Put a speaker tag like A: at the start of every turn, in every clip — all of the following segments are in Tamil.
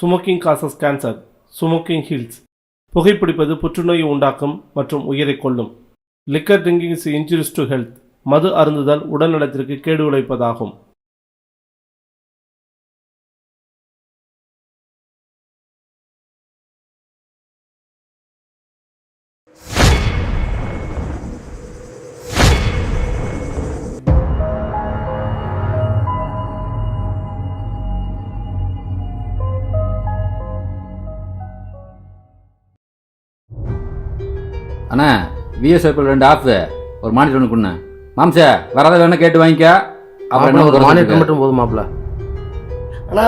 A: Smoking causes cancer smoking kills புகைப்பிடிப்பது புற்றுநோயை உண்டாக்கும் மற்றும் உயிரை கொள்ளும் liquor drinking injuries to health மது அருந்துதல் உடல்நலத்திற்கு கேடு உழைப்பதாகும்.
B: அண்ணா விஎஸ் சர்க்கிள் ரெண்டு ஆஃப் ஒரு மானிட்டர் ஒன்று கொடுண்ணே. மாம்சே வரதை வேணா கேட்டு வாங்கிக்க. அப்புறம் என்ன ஒரு
C: மானிட்டர் மட்டும் போதும் மாப்பிள.
D: அண்ணா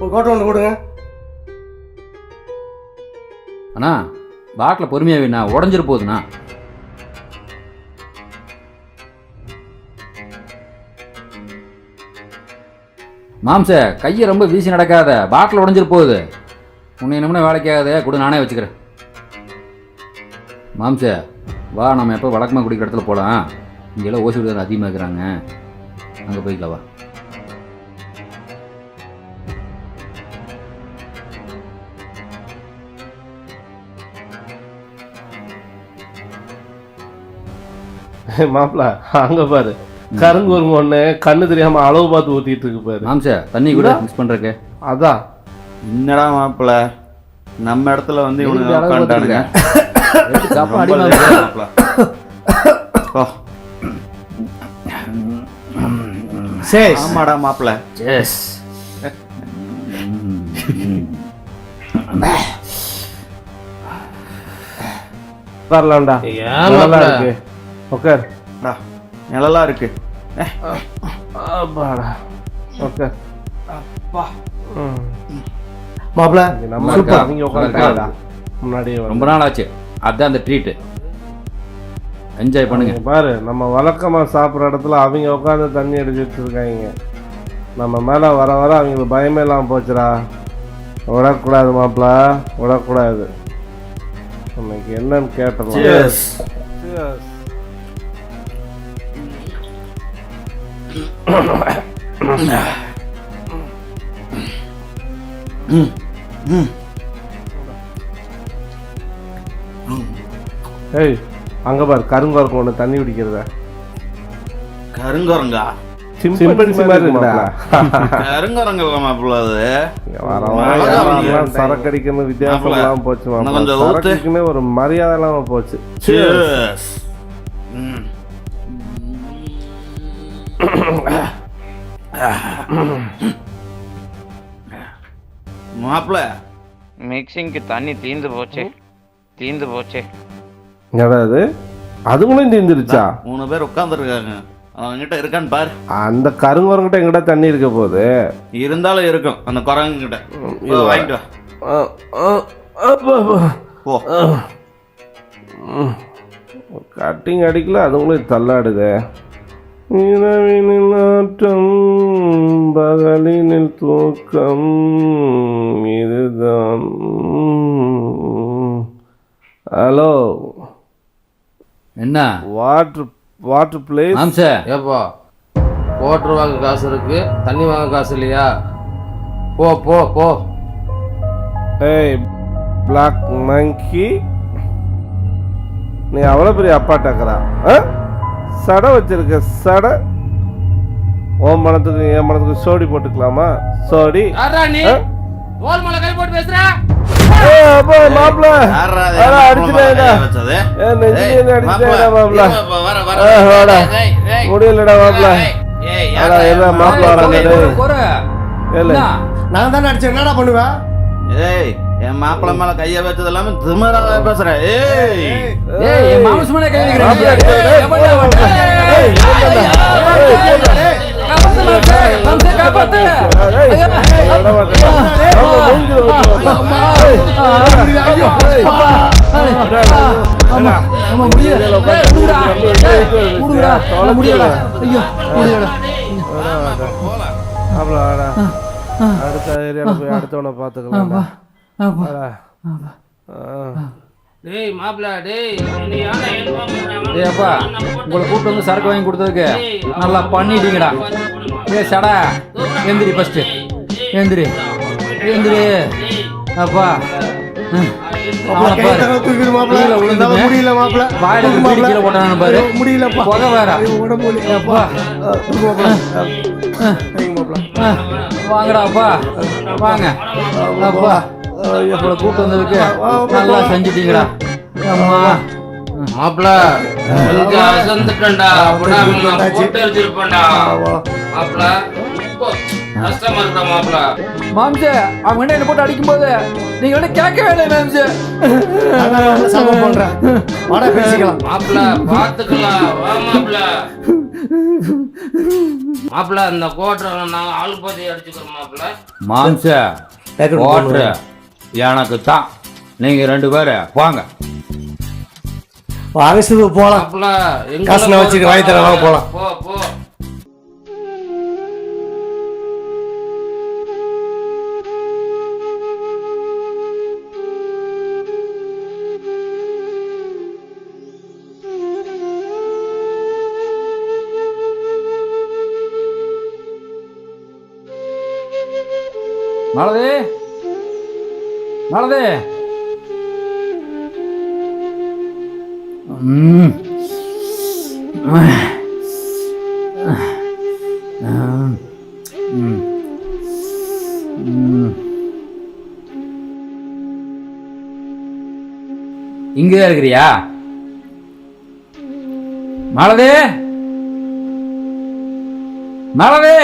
D: ஒரு கோட்டை ஒன்று கொடுங்க.
B: அண்ணா பாட்டில் பொறுமையாக வேணா உடஞ்சிரு போகுதுண்ணா மாம்சே கையை ரொம்ப வீசி நடக்காத. பாட்டில் உடஞ்சிரு போகுது. உன்னை என்னமோ வேலைக்கு ஆகாதே. கொடு நானே வச்சுக்கிறேன். மாம்சே வா நம்ம எப்போ வழக்கமாக குடிக்கிற இடத்துல போகலாம் இங்கெல்லாம் ஓசி விடுதல் அதிகமாக இருக்கிறாங்க. அங்கே போய்க்கலாம் வா.
A: மாப்பிள அங்க பாரு. கருங்கு ஒரு ஒண்ணு கண்ணு தெரியாம அளவு பார்த்து ஊத்திட்டு இருக்கு பாரு.
B: மாம்சே தண்ணி கூட மிக்ஸ் பண்ணுறக்கு
A: அதான்
E: என்னடா மாப்பிள நம்ம இடத்துல வந்து
B: அளவு
E: உட்காந்துட்டானுங்க. ஓ,
D: சேஷ்
E: ஆமாடா மாப்பிள
B: Yes.
A: உட்காரலாம்டா
C: ஏன்
A: நல்லா? இருக்கு. உட்கார்
E: நிழலா இருக்கு.
A: அப்பாடா. உட்கார் ம்.
D: மாப்பிள
A: இங்க நம்ம
B: சூப்பர்.
A: இருக்கா அவங்க உட்காந்துட்டாங்கடா முன்னாடியே
B: ரொம்ப நாள் ஆச்சு அதான் அந்த ட்ரீட்டு என்ஜாய் பண்ணுங்க
A: பாரு நம்ம வழக்கமா சாப்பிட்ற இடத்துல அவங்க உட்காந்து தண்ணி அடிச்சிட்டு இருக்காங்க நம்ம மேல வர வர அவங்களுக்கு பயமே இல்லாம போச்சுடா விடக்கூடாது மாப்பிள விடக்கூடாது இன்னைக்கு என்னன்னு கேட்டலாம்
E: Cheers.
A: ஏய் அங்க பாரு கருங்கோருக்கு ஒன்று தண்ணி குடிக்கிறத?
E: கருங்குரங்கா?
A: சிம்பன்சி மாதிரி இருக்குடா
E: அது.
A: சரக்கு அடிக்கணும் வித்தியாசம் இல்லாம போச்சு ஒரு மரியாதை இல்லாம போச்சு.
E: Cheers. ம். மாப்பிள
F: மிக்சிங்க்கு தண்ணி தீந்து போச்சே. தீந்து போச்சே.
A: என்னடா அது. அதுங்களும் தீந்துருச்சா
E: மூணு பேர் உட்காந்துருக்காங்க அவங்ககிட்ட இருக்கான்னு பாரு.
A: அந்த கருங்குரங்கிட்ட எங்கிட்ட தண்ணி இருக்க போகுது?
E: இருந்தாலும் இருக்கும் அந்த குரங்கு கிட்ட
A: இது
E: வாங்கிட்டு வா.
A: கட்டிங் அடிக்கல அதுங்களும் தள்ளாடுதே. இரவினில் ஆட்டம் பகலினில் தூக்கம் இதுதான். ஹலோ.
B: என்ன?
A: வாட்டர் வாட்டர் பிளேஸ்
B: மாம்சே
C: ஏப்பா வாட்டர் வாங்க காசு இருக்கு தண்ணி வாங்க காசு இல்லையா? போ போ போ.
A: ஏய் பிளாக் மங்கி நீ அவ்வளோ பெரிய அப்பாட்டாக்குறா ஆ? சடை வச்சிருக்க சடை. உன் மனத்துக்கு என் மனத்துக்கு சோடி போட்டுக்கலாமா? சோடி.
C: நீ? போட்டு பேசுற?
A: அப்பா, நெஞ்சிலே
E: வர, வர.
A: முடியலடா
E: ஏய்,
A: வராங்க?
D: நான் தானே அடிச்சேன் என்னடா பண்ணுவேன்
E: ஏய் என் மாப்பிள மேல கைய வச்சது இல்லாம திமிரா பேசுற ஏய்
B: ஏய், என் மாமஸ் மேலே கை வைக்கிறேன். முடியல. ஐயோ,
A: அடுத்த ஏரியாவில் போய் அடுத்தவனை பாத்துக்கலாம் வாடா. ஆ.
C: டேய் மாப்பிள டேய்
B: அப்பா உங்களை கூப்பிட்டு வந்து சரக்கு வாங்கி கொடுத்ததுக்கு நல்லா பண்ணிட்டீங்கடா. ஏ சடா. எந்திரி ஃபர்ஸ்ட் எந்திரி. எந்திரி. அப்பா.
D: முடியல மாப்பிள.
B: வாயில போட்டானு பாரு. புகை வேற.
D: ஐயோ, உடம்பு வலி.
B: அப்பா.
D: ஆ, தூக்கு மாப்பிள. ஆ, கைங்க மாப்பிள.
B: ஆ, வாங்கடா அப்பா. வாங்க. அப்பா. எப்பட கூட்டு வந்ததுக்கு நல்லா செஞ்சிட்டீங்கடா. அம்மா.
C: மாப்பிள கொஞ்சம் அசந்துட்டேன்டா. அப்படின்னா அவன் போட்டு வச்சிருப்பேன்டா மாப்பிள ரொம்ப கஷ்டமா இருக்கா மாப்பிள
B: மாம்சே அவங்க என்ன போட்டு அடிக்கும்போது நீங்க வந்து கேட்கவே இல்லை மாம்சே.
D: சமம் பண்றேன் வாடா பேசிக்கலாம்.
C: மாப்பிள பாத்துக்கலாம். வா மாப்பிள மாப்பிள இந்த கோட்டை நான்
B: மாம்சே
D: டேக்கர்
B: ஓட்டுற எனக்கு தான் நீங்க ரெண்டு பேரும் போங்க
D: வாங்க சிவு போலாம்.
C: மாப்பிள எங்க
D: காசு நான் வச்சுக்க, வாங்கி வாங்க போலாம்.
C: போ
B: மலதே ம். இங்கே இருக்கிறியா? மலதே மலதே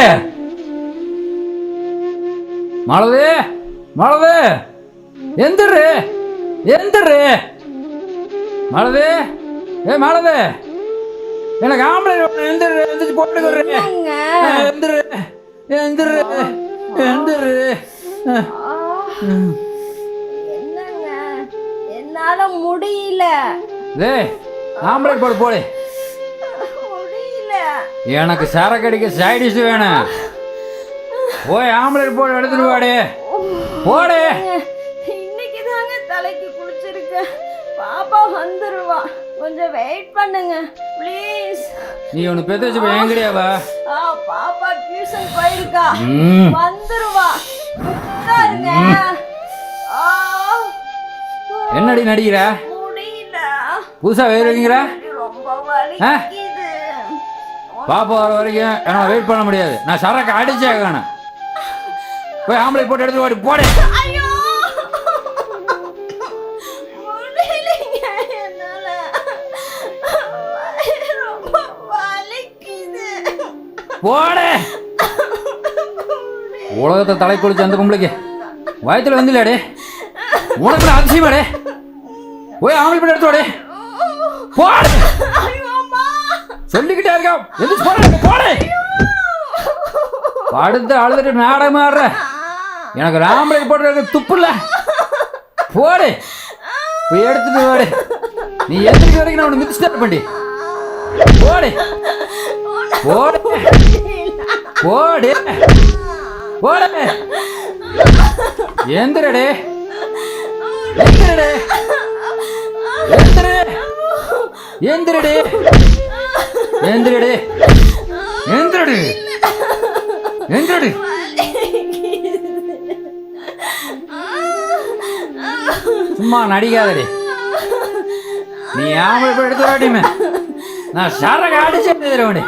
B: மலதே மலதே எந்திரு. எந்திரு. மலதே. ஏ மலதே. எனக்கு ஆம்பளை எந்திரு. எந்திரிச்சு போட்டு எந்திரு. எந்திரு. எந்திரு.
G: என்னால முடியல.
B: டே ஆம்பளை போடு போடு.
G: முடியல.
B: எனக்கு சரக்கு அடிக்க சைடிஷ் வேணும். போய் ஆம்பளை போடு எடுத்துட்டு வாடு. போடு.
G: பாப்பா வந்துருவா. கொஞ்சம் வெயிட் பண்ணுங்க ப்ளீஸ்
B: நீ ஒன்று பெத்து வச்சு போய் எங்கடியாவா
G: ஆ பாப்பா டியூஷன் போயிருக்கா. வந்துருவா. உட்காருங்க
B: என்னடி நடிக்கிற?
G: முடியல.
B: புதுசா வேறு வைக்கிற
G: ரொம்ப வலிக்குது.
B: பாப்பா வர வரைக்கும் என்னால் வெயிட் பண்ண முடியாது. நான் சரக்கு அடிச்சே காணும். போய் ஆம்பளை போட்டு எடுத்து ஓடி போடு. போடு. உலகத்தை தலை குளிச்சு அந்த பொம்பளைக்கு வயத்துல வந்துலடே உனக்கு அதிசயமாடே போய் ஆம்பளை போட்டு எடுத்து வாடே போடு. சொல்லிக்கிட்டே இருக்கா. எது போடு போடு. படுத்து அழுதுட்டு நாடகம் ஆடுற. எனக்கு ராமலை போட்டு துப்பு இல்ல. போடு. போய் எடுத்துட்டு வாடு. நீ எந்திரிக்க வரைக்கும் நான் உன்னை மிதிச்சுட்டு பண்ணி போடு. போடு. ஓடு ஓடு எந்திரடே. எந்திரடே. எந்திரடே. எந்திரடே. எந்திரடே. எந்திரடு. எந்திரடு. சும்மா நடிக்காதடி. நீ ஆம்பளை போய் எடுத்து வாட்டிமே நான் சரக்கு அடிச்சே தருவனே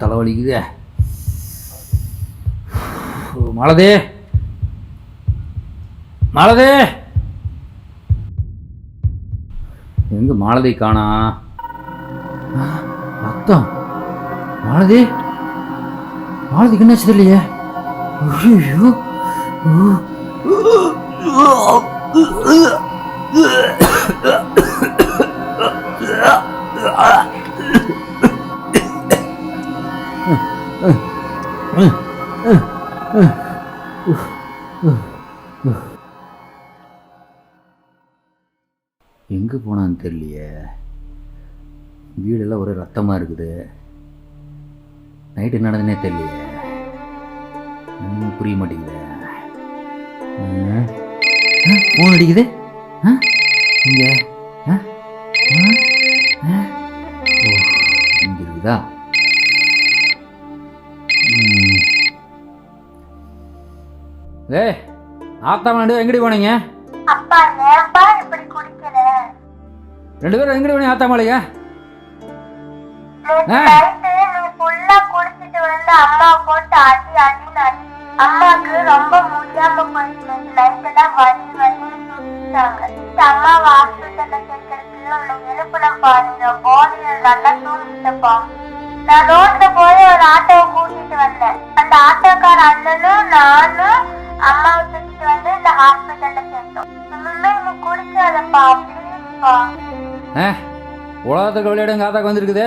B: தலைவலிக்குது. மலதே. மாலதே. எங்க மாலதி காணா? ரத்தம். மாலதி. என்ன என்னாச்சு இல்லையே ஐயோ எங்கே போனான்னு தெரியலையே. வீடெல்லாம் ஒரே ரத்தமாக இருக்குது. நைட்டு நடந்தனே தெரியலையே. ஒன்றும் புரிய மாட்டேங்குது. ஃபோன் அடிக்குது? இங்கே. இங்கே இருக்குதா. ஏய் ஆத்தா ரெண்டு எங்கடி போனீங்க? ரெண்டு பேரும் எங்கடி போனீங்க ஆத்தா மாளிகை
G: அம்மா போட்டு அடி அம்மாக்கு ரொம்ப முடியாம போயிடுச்சு. நைட்டு தான் அம்மா ஹாஸ்பிட்டல்ல பாருங்க. நல்லா தூங்கிட்டப்பா நான் ரோட்ல போய் ஒரு ஆட்டோவை கூட்டிட்டு வந்தேன். அந்த ஆட்டோக்கார அண்ணனும் நானும் அம்மாவை தூக்கிட்டு வந்து இந்த ஹாஸ்பிட்டல்ல சேர்த்தோம் நீ குடிக்காதப்பா ப்ளீஸ்ப்பா
B: ஆ உலகத்துக்கு விளையாடும் எங்கள் ஆத்தாக்கு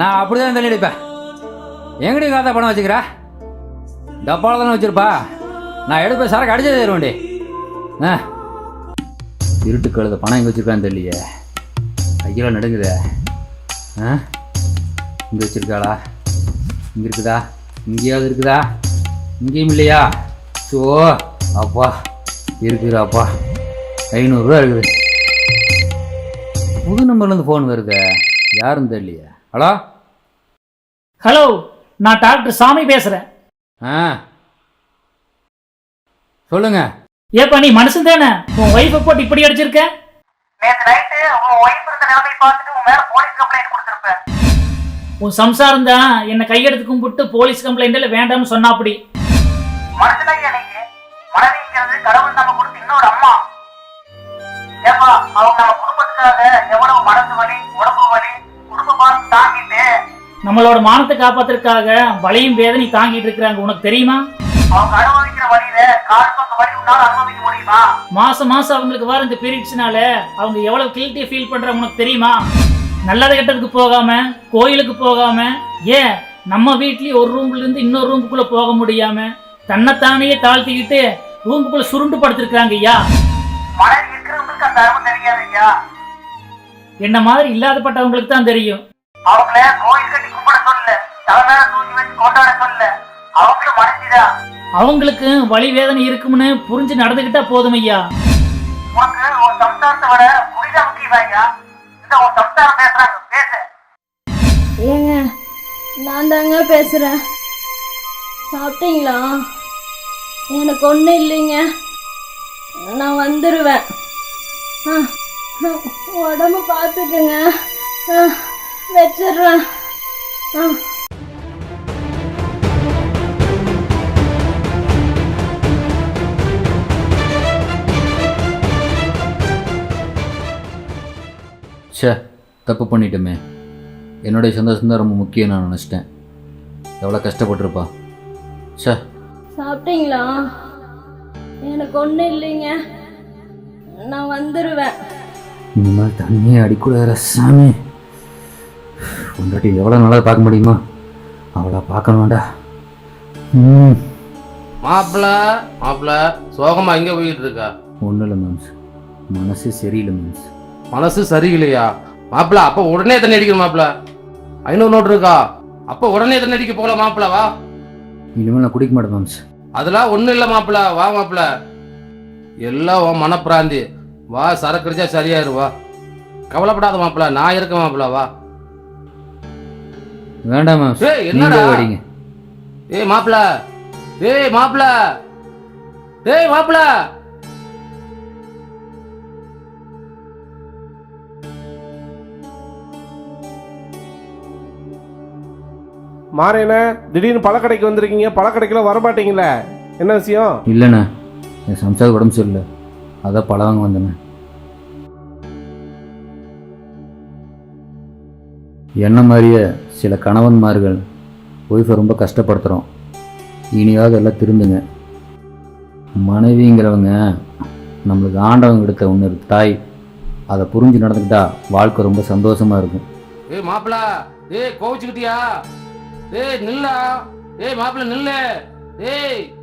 B: நான் அப்படிதான் தள்ளி அடிப்பேன் எங்கடி காத்தா பணம் வச்சுக்கிறா? டப்பாவில் தானே வச்சிருப்பா? நான் எடுப்பேன் சரக்கு அடிச்சு தருவேன்டி. இருட்டு கழுத பணம் எங்கே வச்சிருக்கான்னு தெரியலையே. கையெல்லாம் நடுங்குதே. ஆ? இங்கே வச்சிருக்காளா? இங்கே இருக்குதா? இங்கேயாவது இருக்குதா? இங்கேயும் இல்லையா? ஸோ அப்பா இருக்குதாப்பா ஐநூறுரூவா இருக்குது. புது நம்பர்லேருந்து ஃபோன் வருது. யாருன்னு தெரியலையே. ஹலோ?
H: ஹலோ நான் டாக்டர் சாமி பேசுறேன்.
B: ஆ. சொல்லுங்க.
H: ஏப்பா நீ மனுஷன் தானே? உன் ஒய்ஃபை போட்டு இப்படி அடிச்சிருக்க?
I: நேத்து நைட்டு உங்க ஒய்ஃப் இருந்த நிலைமை பார்த்துட்டு உன் மேல போலீஸ் கம்ப்ளைண்ட் கொடுத்திருப்பேன்
H: உன் சம்சாரம் தான் என்னை கையெடுத்து கும்பிட்டு போலீஸ் கம்ப்ளைண்ட்ல வேண்டாம்னு சொன்னா அப்படி
I: மனைவிங்கிறது கடவுள் நம்ம கொடுத்த இன்னொரு அம்மா. ஏப்பா அவங்க நம்ம குடும்பத்துக்காக எவ்வளவு மனசு வலி உடம்பு வலி குடும்ப தாங்கிட்டு
H: நம்மளோட மானத்தை காப்பாத்துறதுக்காக வலியும் வேதனை தாங்கிட்டு இருக்கிறாங்க. உனக்கு தெரியுமா?
I: அவங்க அனுபவிக்கிற வழியில கால் பக்கம் வலி உன்னால அனுபவிக்க முடியுமா?
H: மாசம் மாசம் அவங்களுக்கு வர இந்த பீரியட்ஸ்னால அவங்க எவ்வளவு கில்ட்டியா ஃபீல் பண்றாங்க உனக்கு தெரியுமா? நல்லது கெட்டதுக்கு போகாம கோயிலுக்கு போகாம ஏன்? நம்ம வீட்லயே ஒரு ரூம்ல இருந்து இன்னொரு ரூமுக்குள்ள போக முடியாம தன்னைத்தானே தாழ்த்திக்கிட்டு ரூமுக்குள்ள சுருண்டு படுத்திருக்காங்க ஐயா.
I: மனைவி இருக்கிறவங்களுக்கு அந்த அருமை தெரியாது ஐயா.
H: என்ன மாதிரி இல்லாதப்பட்டவங்களுக்கு தான் தெரியும்.
I: அவங்கள கோயில் கட்டி கும்பிட சொல்ல தலை மேல தூக்கி வச்சு கொண்டாட சொல்ல அவங்களும் மனைவிதான்
H: அவங்களுக்கு வலி வேதனை இருக்கும்னு புரிஞ்சு நடந்துக்கிட்டா போதும் ஐயா.
G: ஏங்க நான் தாங்க பேசுகிறேன் சாப்பிட்டீங்களா? எனக்கு ஒன்றும் இல்லைங்க. நான் வந்துடுவேன் ஆ, உடம்பு பார்த்துக்குங்க. ஆ, வச்சிடுறேன். ஆ.
B: ச்சே தப்பு பண்ணிட்டோமே. என்னுடைய சந்தோஷம் தான் ரொம்ப முக்கியம் நான் நினச்சிட்டேன். எவ்வளோ கஷ்டப்பட்டிருப்பா. ச்சே.
G: சாப்பிட்டீங்களா? எனக்கு ஒன்றும் இல்லைங்க. நான் வந்துடுவேன்
B: இனிமேல் தண்ணியே அடிக்கூடாத சாமி. பொண்டாட்டி எவ்வளோ நல்லா பார்க்க முடியுமா? அவளை பார்க்கணும்டா. ம்.
C: மாப்பிள மாப்பிள சோகமா எங்க போயிட்டு இருக்கா?
B: ஒன்றும் இல்லை மேம்ஸ் மனசு சரியில்லை மேம்ஸ்
C: மனசு சரியில்லையா? மாப்பிள அப்ப உடனே தண்ணி அடிக்கணும் மாப்பிள. ஐநூறு நோட்டு இருக்கா? அப்ப உடனே தண்ணி அடிக்க போகல மாப்பிள வா.
B: இனிமேல் நான் குடிக்க மாட்டேன் மேம்ஸ்
C: அதெல்லாம் ஒண்ணும் இல்ல மாப்பிள வா மாப்பிள. எல்லாம் உன் மனப்பிராந்தி. வா சரக்கு அடிச்சா சரியாயிரு வா. கவலைப்படாத மாப்பிள நான் இருக்கேன் மாப்பிள வா.
B: வேண்டாம் மேம்ஸ்
C: ஏய் என்னடா?
B: அடிங்க
C: ஏய் மாப்பிள. ஏய் மாப்பிள. ஏய் மாப்பிள.
A: மாறேண்ணே திடீர்னு பழக்கடைக்கு வந்திருக்கீங்க பழக்கடைக்குலாம் வர மாட்டீங்களே என்ன விஷயம்?
B: இல்லைண்ணே என் சம்சாருக்கு உடம்பு சரியில்லை. அதான் பழம் வாங்க வந்தேண்ணே. என்ன மாதிரியே சில கணவன்மார்கள் ஒய்ஃபை ரொம்ப கஷ்டப்படுத்துகிறோம் இனியாவது எல்லாம் திருந்துங்க. மனைவிங்கிறவங்க நம்மளுக்கு ஆண்டவங்க எடுத்த ஒன்று இருக்கு தாய். அதை புரிஞ்சு நடந்துக்கிட்டா வாழ்க்கை ரொம்ப சந்தோஷமாக இருக்கும்.
C: ஏய் மாப்பிள ஏய் கோவிச்சுக்கிட்டியா? ஏய் நில்லா. ஏய் மாப்பிள்ள நில்லு. ஏய்.